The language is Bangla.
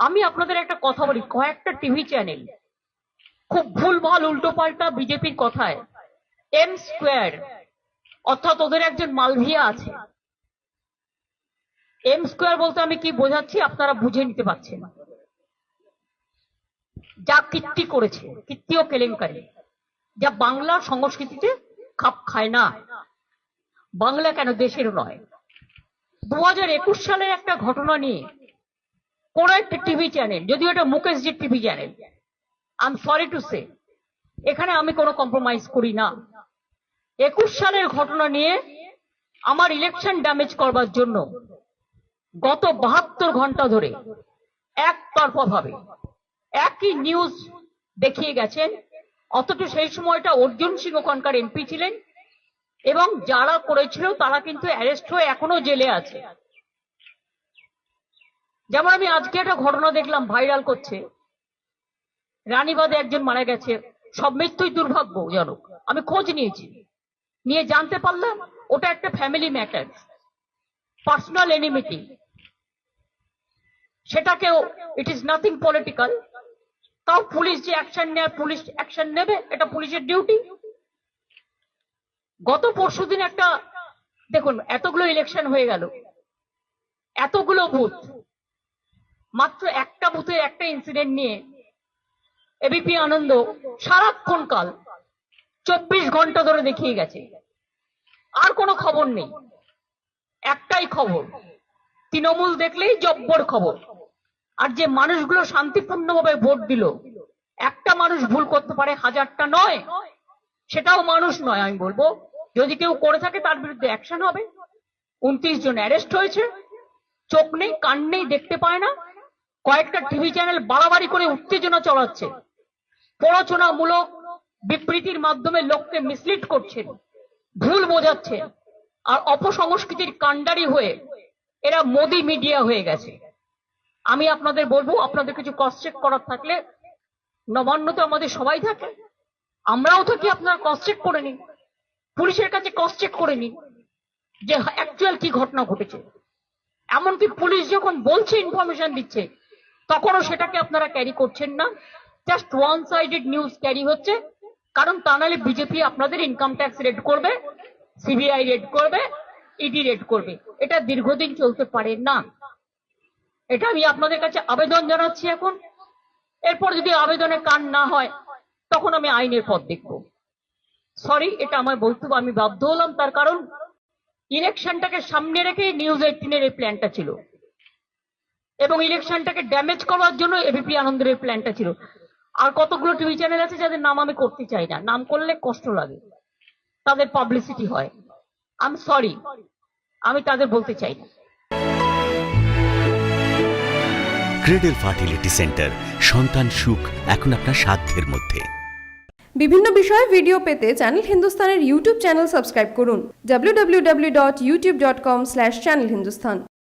আমি আপনাদের একটা কথা বলি, কয়েকটা টিভি চ্যানেল খুব ভুলভাল উল্টো পাল্টা বিজেপির কথায় এম স্কোয়ার অর্থাৎ ওদের একজন মালভিয়া আছে। এম স্কোয়ার বলতে আমি কি বোঝাচ্ছি আপনারা বুঝে নিতে পারছেন যা কীর্তি করেছে, কীর্তি ও কেলেঙ্কারি, যা বাংলা সংস্কৃতিতে খাপ খায় না। বাংলা কেন দেশের নয়? দু সালের একটা ঘটনা নিয়ে কোন একটা টিভি চ্যানেল যদিও এটা মুকেশজির TV channel I am sorry to say এখানে আমি কোনো কম্প্রোমাইজ করি না। একুশ সালের ঘটনা নিয়ে আমার ইলেকশন ড্যামেজ করবার জন্য গত বাহাত্তর ঘণ্টা ধরে একতরফা ভাবে একই নিউজ দেখিয়ে গেছেন। অথচ সেই সময়টা অর্জুন সিং ওখানকার এমপি ছিলেন এবং যারা করেছিল তারা কিন্তু অ্যারেস্ট হয়ে এখনও জেলে আছে। যেমন আমি আজকে একটা ঘটনা দেখলাম ভাইরাল করছে। রানীবাদে একজন মারা গেছে। সব মৃত্যুই দুর্ভাগ্যজনক আমি খোঁজ নিয়েছি। নিয়ে জানতে পারলাম, ওটা একটা ফ্যামিলি ম্যাটার পার্সোনাল এনিমিটি সেটাকেও ইট ইজ নাথিং পলিটিক্যাল তাও পুলিশ যে অ্যাকশন নেয় পুলিশ অ্যাকশন নেবে, এটা পুলিশের ডিউটি গত পরশুদিন একটা, দেখুন, এতগুলো ইলেকশন হয়ে গেল। এতগুলো বুথ মাত্র একটা বুথে একটা ইনসিডেন্ট নিয়ে এবিপি আনন্দ সারাক্ষণ কাল। চব্বিশ ঘণ্টা ধরে দেখিয়ে গেছে। আর কোনো খবর নেই। একটাই খবর, তৃণমূল দেখলেই জব্বর খবর। আর যে মানুষগুলো শান্তিপূর্ণভাবে ভোট দিল, একটা মানুষ ভুল করতে পারে হাজারটা নয়, সেটাও মানুষ নয়, আমি বলব। যদি কেউ করে থাকে, তার বিরুদ্ধে অ্যাকশন হবে। উনত্রিশ জন অ্যারেস্ট হয়েছে। চোখ নেই, কান নেই, দেখতে পায় না। কয়েকটা টিভি চ্যানেল বাড়াবাড়ি করে উত্তেজনা চলাচ্ছে। প্ররোচনামূলক বিবৃতির মাধ্যমে লোককে মিসলিড করছেন, ভুল বোঝাচ্ছে আর অপসংস্কৃতির কাণ্ডারি হয়ে এরা মোদি মিডিয়া হয়ে গেছে। আমি আপনাদের বলব, আপনাদের কিছু চেক করার থাকলে নবান্ন তো আমাদের সবাই থাকে, আমরাও থাকি আপনারা চেক করে নিন, পুলিশের কাছে চেক করে নিন যে অ্যাকচুয়াল কি ঘটনা ঘটেছে। এমনকি পুলিশ যখন বলছে ইনফরমেশন দিচ্ছে তখনও সেটাকে আপনারা ক্যারি করছেন না। Just one sided news carry হচ্ছে। কারণ তা নাহলে বিজেপি আপনাদের ইনকাম ট্যাক্স রেড করবে সিবিআই রেড করবে ইডি রেড করবে। এটা দীর্ঘদিন চলতে পারে না। এটা আমি আপনাদের কাছে আবেদন জানাচ্ছি এখন। এরপর যদি আবেদনে কান না হয়, তখন আমি আইনের পথ দেখব। সরি এটা আমার বলতে আমি বাধ্য হলাম তার কারণ ইলেকশনটাকে সামনে রেখে নিউজ এইটিনের এই প্ল্যানটা ছিল। এবং ইলেকশনটাকে ড্যামেজ করার জন্য এবিপি আনন্দের এই প্ল্যানটা ছিল। আর কতগুলো টিভি চ্যানেল আছে যাদের নাম আমি করতে চাই না। নাম করলে কষ্ট লাগে। তাদের পাবলিসিটি হয়। আমি সরি আমি তাদের বলতে চাই না। ক্রেডেল ফার্টিলিটি সেন্টার সন্তান সুখ এখন আপনার সাধ্যের মধ্যে। বিভিন্ন বিষয়ে ভিডিও পেতে চ্যানেল হিন্দুস্তানের ইউটিউব চ্যানেল সাবস্ক্রাইব করুন। www.youtube.com/channelhindustan